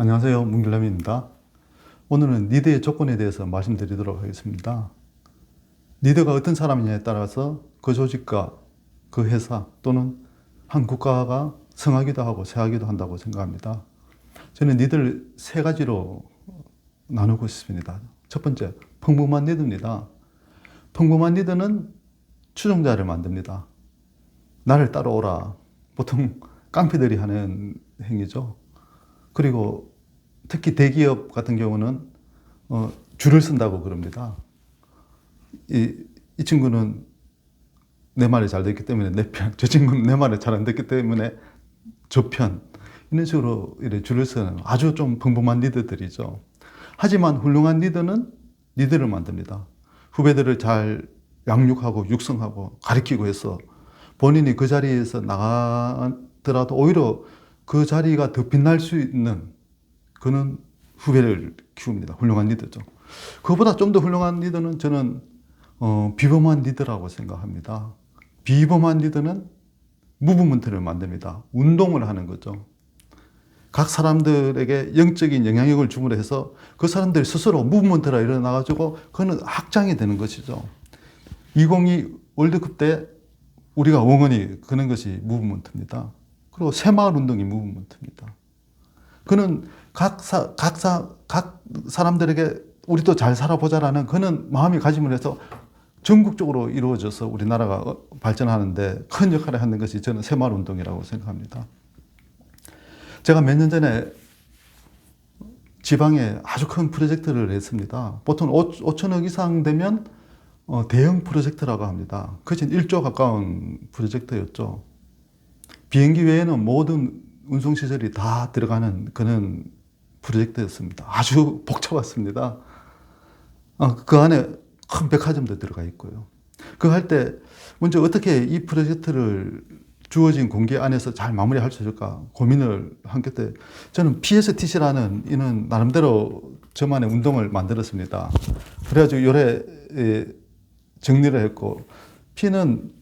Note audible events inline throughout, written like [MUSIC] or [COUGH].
안녕하세요. 문길남입니다. 오늘은 리더의 조건에 대해서 말씀드리도록 하겠습니다. 리더가 어떤 사람이냐에 따라서 그 조직과 그 회사 또는 한 국가가 성하기도 하고 쇠하기도 한다고 생각합니다. 저는 리더를 세 가지로 나누고 싶습니다. 첫 번째, 평범한 리더입니다. 평범한 리더는 추종자를 만듭니다. 나를 따라오라. 보통 깡패들이 하는 행위죠. 그리고 특히 대기업 같은 경우는 어, 줄을 쓴다고 그럽니다. 이, 이 친구는 내 말이 잘 됐기 때문에 내 편, 저 친구는 내 말이 잘 안 됐기 때문에 저 편. 이런 식으로 이렇게 줄을 쓰는 아주 좀 평범한 리더들이죠. 하지만 훌륭한 리더는 리더를 만듭니다. 후배들을 잘 양육하고 육성하고 가르치고 해서 본인이 그 자리에서 나가더라도 오히려 그 자리가 더 빛날 수 있는 그는 후배를 키웁니다. 훌륭한 리더죠. 그보다 좀 더 훌륭한 리더는 저는 어, 비범한 리더라고 생각합니다. 비범한 리더는 무브먼트를 만듭니다. 운동을 하는 거죠. 각 사람들에게 영적인 영향력을 주므로 해서 그 사람들 스스로 무브먼트가 일어나가지고 그는 확장이 되는 것이죠. 2002 월드컵 때 우리가 응원이 그런 것이 무브먼트입니다. 그리고 새마을 운동 이 무브먼트입니다. 그는 각 사, 각 사, 각 사람들에게 우리도 잘 살아보자라는 그는 마음이 가짐을 해서 전국적으로 이루어져서 우리나라가 발전하는데 큰 역할을 하는 것이 저는 새마을 운동이라고 생각합니다. 제가 몇 년 전에 지방에 아주 큰 프로젝트를 했습니다. 보통 5 천억 이상 되면 어, 대형 프로젝트라고 합니다. 그것은 1조 가까운 프로젝트였죠. 비행기 외에는 모든 운송시설이 다 들어가는 그런 프로젝트였습니다. 아주 [LAUGHS] 복잡했습니다. 어, 그 안에 큰 백화점도 들어가 있고요. 그거 할때 먼저 어떻게 이 프로젝트를 주어진 공개 안에서 잘 마무리할 수 있을까 고민을 한 끝에 저는 PSTC라는 이는 나름대로 저만의 운동을 만들었습니다. 그래가지고 요래 정리를 했고 P는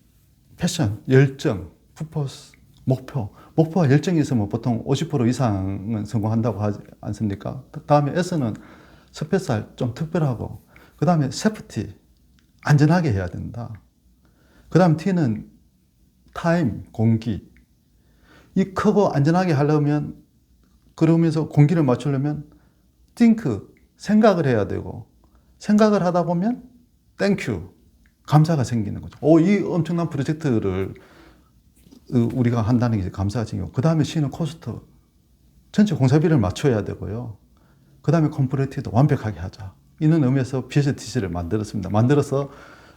패션, 열정, 푸포스, 목표. 목표와 열정이 있으면 보통 50% 이상은 성공한다고 하지 않습니까? 다음에 S는 스페셜, 좀 특별하고. 그 다음에 세프티, 안전하게 해야 된다. 그 다음 T는 타임, 공기. 이 크고 안전하게 하려면, 그러면서 공기를 맞추려면, think, 생각을 해야 되고, 생각을 하다 보면, 땡큐, 감사가 생기는 거죠. 오, 이 엄청난 프로젝트를 우리가 한다는 게 생기고, 그 다음에 C는 코스트. 전체 공사비를 맞춰야 되고요. 그 다음에 컴플레티도 완벽하게 하자. 이런 의미에서 PSTC를 만들었습니다. 만들어서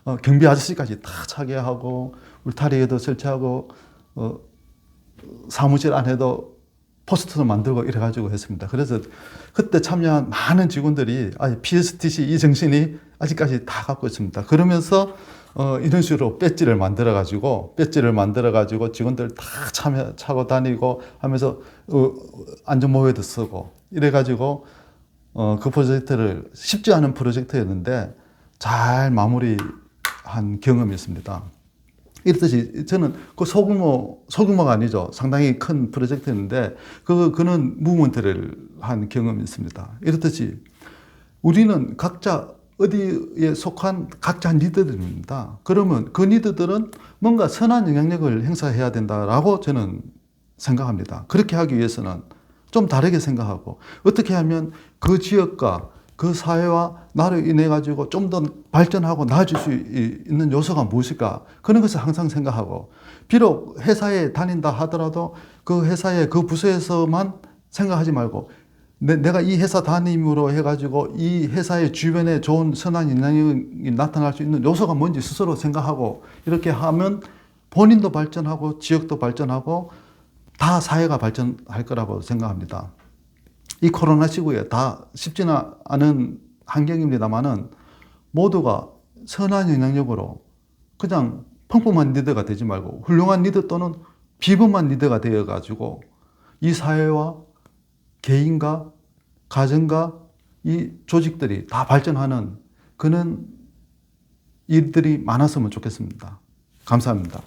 어, 경비 아저씨까지 다 차게 하고 울타리에도 설치하고 어, 사무실 안에도 포스터도 만들고 이래가지고 했습니다. 그래서 그때 참여한 많은 직원들이 아, PSTC 이 정신이 아직까지 다 갖고 있습니다. 그러면서 어, 이런 식으로 배지를 만들어 가지고 배지를 만들어 가지고 직원들 다 참여 차고 다니고 하면서 어, 안전모에도 쓰고 이래 가지고 어, 그 프로젝트를 쉽지 않은 프로젝트였는데 잘 마무리한 경험이 있습니다. 이렇듯이 저는 그 소규모, 소규모가 아니죠. 상당히 큰 프로젝트였는데 그, 그는 무브먼트를 한 경험이 있습니다. 이렇듯이 우리는 각자 어디에 속한 각자 리더들입니다. 그러면 그 리더들은 뭔가 선한 영향력을 행사해야 된다라고 저는 생각합니다. 그렇게 하기 위해서는 좀 다르게 생각하고 어떻게 하면 그 지역과 그 사회와 나를 인해 가지고 좀 더 발전하고 나아질 수 있는 요소가 무엇일까 그런 것을 항상 생각하고 비록 회사에 다닌다 하더라도 그 회사의 그 부서에서만 생각하지 말고 내, 가이 회사 다님으로 해가지고 이 회사의 주변에 좋은 선한 영향력이 나타날 수 있는 요소가 뭔지 스스로 생각하고 이렇게 하면 본인도 발전하고 지역도 발전하고 다 사회가 발전할 거라고 생각합니다. 이 코로나 시국에 다 쉽지는 않은 환경입니다만은 모두가 선한 영향력으로 그냥 평범한 리더가 되지 말고 훌륭한 리더 또는 비범한 리더가 되어 가지고 이 사회와 개인과 가정과 이 조직들이 다 발전하는 그런 일들이 많았으면 좋겠습니다. 감사합니다.